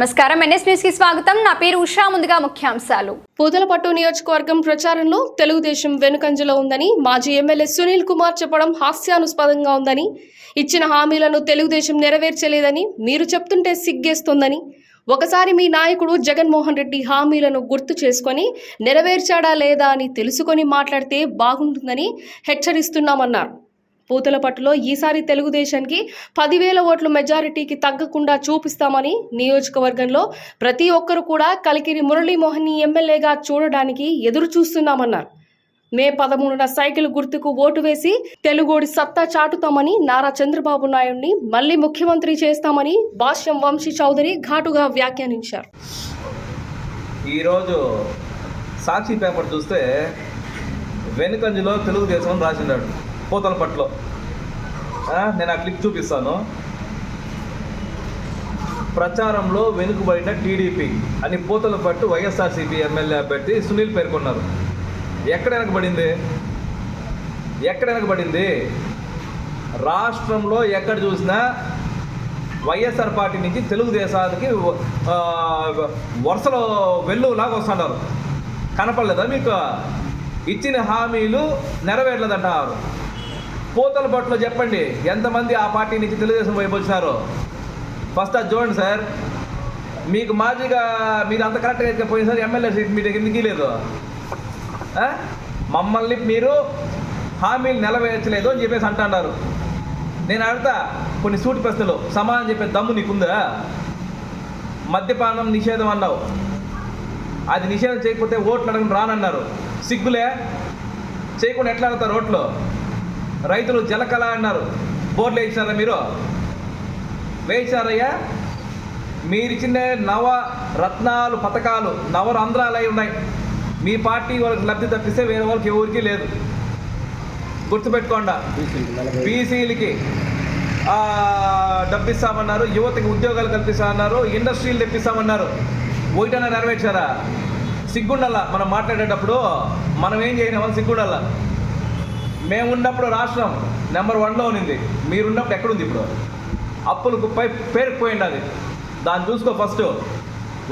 నమస్కారం. ఎన్ఎస్ న్యూస్కి స్వాగతం. నా పేరు ఉషా. ముందుగా ముఖ్యాంశాలు. పూతలపట్టు నియోజకవర్గం ప్రచారంలో తెలుగుదేశం వెనుకంజలో ఉందని మాజీ ఎమ్మెల్యే సునీల్ కుమార్ చెప్పడం హాస్యానుస్పదంగా ఉందని ఇచ్చిన హామీలను తెలుగుదేశం నెరవేర్చలేదని మీరు చెప్తుంటే సిగ్గేస్తోందని ఒకసారి మీ నాయకుడు జగన్మోహన్ రెడ్డి హామీలను గుర్తు చేసుకొని నెరవేర్చాడా లేదా అని తెలుసుకొని మాట్లాడితే బాగుంటుందని హెచ్చరిస్తున్నామన్నారు. పూతలపట్టులో ఈసారి తెలుగుదేశానికి పదివేల ఓట్లు మెజారిటీకి తగ్గకుండా చూపిస్తామని నియోజకవర్గంలో ప్రతి ఒక్కరు కూడా కలికిరి మురళీమోహన్ని ఎమ్మెల్యేగా చూడడానికి ఎదురు చూస్తున్నామన్నారు మే పదమూడున సైకిల్ గుర్తుకు ఓటు వేసి తెలుగోడి సత్తా చాటుతామని నారా చంద్రబాబు నాయుడిని మళ్ళీ ముఖ్యమంత్రి చేస్తామని భాష్యం వంశీ చౌదరి ఘాటుగా వ్యాఖ్యానించారు. ఈరోజు సాక్షి పేపర్ చూస్తే వెనుకంజలో తెలుగుదేశం రాసినాడు పోతల పట్లో. నేను ఆ క్లిప్ చూపిస్తాను. ప్రచారంలో వెనుకబడిన టీడీపీ అని పూతలపట్టు వైఎస్ఆర్సీపీ ఎమ్మెల్యే అభ్యర్థి సునీల్ పేర్కొన్నారు. ఎక్కడ వెనకబడింది? ఎక్కడ వెనకబడింది? రాష్ట్రంలో ఎక్కడ చూసినా వైఎస్ఆర్ పార్టీ నుంచి తెలుగుదేశానికి వరుసలో వెల్లులాగా వస్తుంటారు. కనపడలేదా మీకు? ఇచ్చిన హామీలు నెరవేర్లేదంటారు. పూతల పట్టులో చెప్పండి. ఎంతమంది ఆ పార్టీ నుంచి తెలుగుదేశం వైపు వచ్చినారో? ఫస్ట్ అది చూడండి సార్. మీకు మాజీగా మీరు అంత కరెక్ట్గా అయితే పోయినసారి ఎమ్మెల్యే సీట్ మీ దగ్గర ఎందుకు లేదు మమ్మల్ని మీరు హామీలు నెలవేర్చలేదు అని చెప్పేసి అంటున్నారు. నేను అడుగుతా కొన్ని సూటి ప్రశ్నలు. సమానం చెప్పే దమ్ము నీకుందా? మద్యపానం నిషేధం అన్నావు. అది నిషేధం చేయకపోతే ఓట్లు అడగని రానన్నారు. సిగ్గులే? చేయకుండా ఎట్లా అడుగుతారు ఓట్లు? రైతులు జలకళ అన్నారు. బోర్డు వేయించారా మీరు? వేయించారయ్యా. మీరు ఇచ్చిన నవ రత్నాలు పథకాలు నవరంధ్రాలు అయి ఉన్నాయి. మీ పార్టీ వాళ్ళకి లబ్ధి తప్పిస్తే వేరే వాళ్ళకి ఎవరికి లేదు. గుర్తుపెట్టుకోండా. బీసీలకి డబ్బిస్తామన్నారు యువతకి ఉద్యోగాలు కల్పిస్తామన్నారు ఇండస్ట్రీలు తెప్పిస్తామన్నారు. ఒకటైనా నెరవేర్చారా? సిగ్గుండల్లా మనం మాట్లాడేటప్పుడు? మనం ఏం చేయలేమని సిగ్గుండల్లా మేము ఉన్నప్పుడు రాష్ట్రం నెంబర్ వన్లో ఉన్నింది. మీరున్నప్పుడు ఎక్కడుంది ఇప్పుడు? అప్పులు కుప్పై పేరుకుపోయింది అది దాన్ని చూసుకో ఫస్ట్.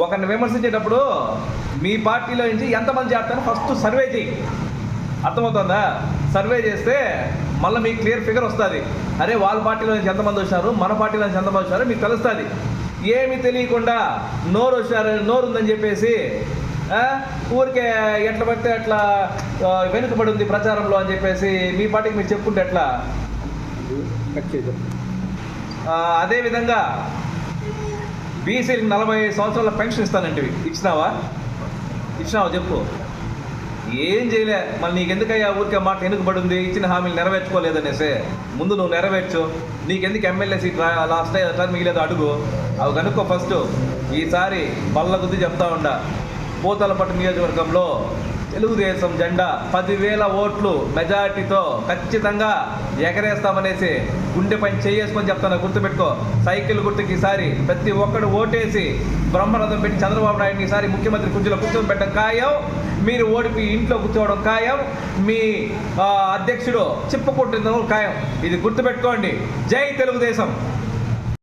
ఒకరిని విమర్శించేటప్పుడు మీ పార్టీలో నుంచి ఎంతమంది చేస్తారో ఫస్ట్ సర్వే చేయి. అర్థమవుతుందా? సర్వే చేస్తే మళ్ళీ మీకు క్లియర్ ఫిగర్ వస్తుంది. అరే వాళ్ళ పార్టీలో నుంచి ఎంతమంది వచ్చారు? మన పార్టీలో నుంచి ఎంతమంది వచ్చారో మీకు తెలుస్తుంది. ఏమి తెలియకుండా నోరు వచ్చారు నోరు ఉందని చెప్పేసి ఊరికే ఎట్లా పడితే అట్లా వెనుకబడి ఉంది ప్రచారంలో అని చెప్పేసి మీ పార్టీకి మీరు చెప్పుకుంటే ఎట్లా? అదేవిధంగా బీసీలకు నలభై సంవత్సరాల పెన్షన్ ఇస్తానంటివి. ఇచ్చినావా? ఇచ్చినావా చెప్పు. ఏం చేయలే. మళ్ళీ నీకు ఎందుకయ్యా ఊరికే మాట వెనుకబడి ఉంది? ఇచ్చిన హామీలు నెరవేర్చుకోలేదనేసి. ముందు నువ్వు నెరవేర్చు. నీకెందుకు ఎమ్మెల్యే సీట్ రా లాస్ట్ టైం మిగిలేదు అడుగు. అవి కనుక్కో ఫస్ట్ ఈసారి బల్ల గుద్ది చెప్తా ఉండా. పూతలపట్టు నియోజకవర్గంలో తెలుగుదేశం జెండా పదివేల ఓట్లు మెజారిటీతో ఖచ్చితంగా ఎగరేస్తామనేసి గుండె పని చేసుకొని చెప్తాను గుర్తుపెట్టుకో. సైకిల్ గుర్తుకి ఈసారి ప్రతి ఒక్కడు ఓటేసి బ్రహ్మరథం పెట్టి చంద్రబాబు నాయుడు ఈసారి ముఖ్యమంత్రి కుర్చీలో కూర్చొని పెట్టడం ఖాయం. మీరు ఓడిపి ఇంట్లో కూర్చోవడం ఖాయం. మీ అధ్యక్షుడు చిప్పుకుంటున్న ఖాయం. ఇది గుర్తుపెట్టుకోండి. జై తెలుగుదేశం.